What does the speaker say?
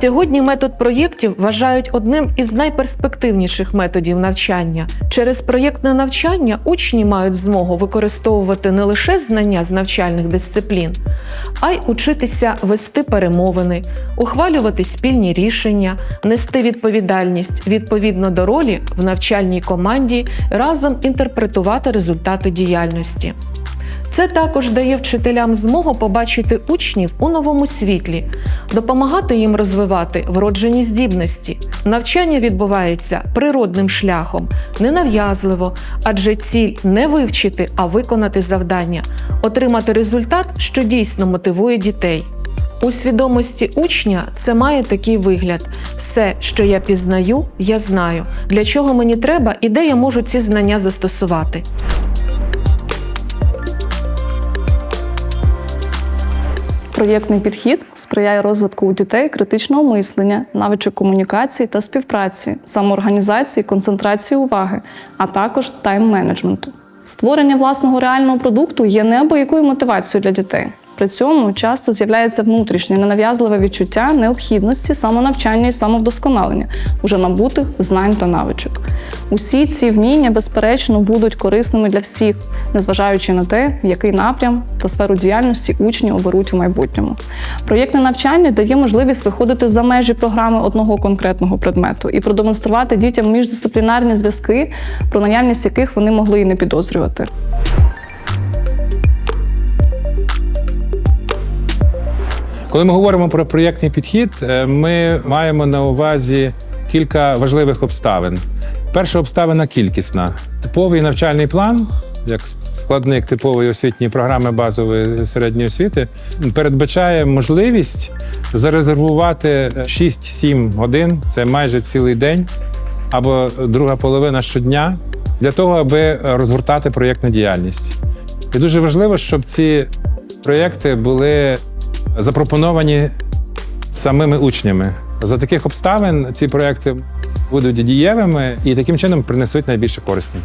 Сьогодні метод проєктів вважають одним із найперспективніших методів навчання. Через проєктне навчання учні мають змогу використовувати не лише знання з навчальних дисциплін, а й учитися вести перемовини, ухвалювати спільні рішення, нести відповідальність відповідно до ролі в навчальній команді, разом інтерпретувати результати діяльності. Це також дає вчителям змогу побачити учнів у новому світлі, допомагати їм розвивати вроджені здібності. Навчання відбувається природним шляхом, ненав'язливо, адже ціль не вивчити, а виконати завдання, отримати результат, що дійсно мотивує дітей. У свідомості учня це має такий вигляд: все, що я пізнаю, я знаю, для чого мені треба і де я можу ці знання застосувати. Проєктний підхід сприяє розвитку у дітей критичного мислення, навичок комунікації та співпраці, самоорганізації, концентрації уваги, а також тайм-менеджменту. Створення власного реального продукту є неабиякою мотивацією для дітей. При цьому часто з'являється внутрішнє ненав'язливе відчуття необхідності самонавчання і самовдосконалення уже набутих знань та навичок. Усі ці вміння, безперечно, будуть корисними для всіх, незважаючи на те, який напрям та сферу діяльності учні оберуть у майбутньому. Проєктне навчання дає можливість виходити за межі програми одного конкретного предмету і продемонструвати дітям міждисциплінарні зв'язки, про наявність яких вони могли і не підозрювати. Коли ми говоримо про проєктний підхід, е, ми маємо на увазі кілька важливих обставин. Перша обставина кількісна. Типовий навчальний план, як складник типової освітньої програми базової середньої освіти, передбачає можливість зарезервувати 6-7 годин, це майже цілий день, або друга половина щодня, для того, аби розгортати проєктну діяльність. І дуже важливо, щоб ці проєкти були запропоновані самими учнями. За таких обставин ці проекти будуть дієвими і таким чином принесуть найбільше користі.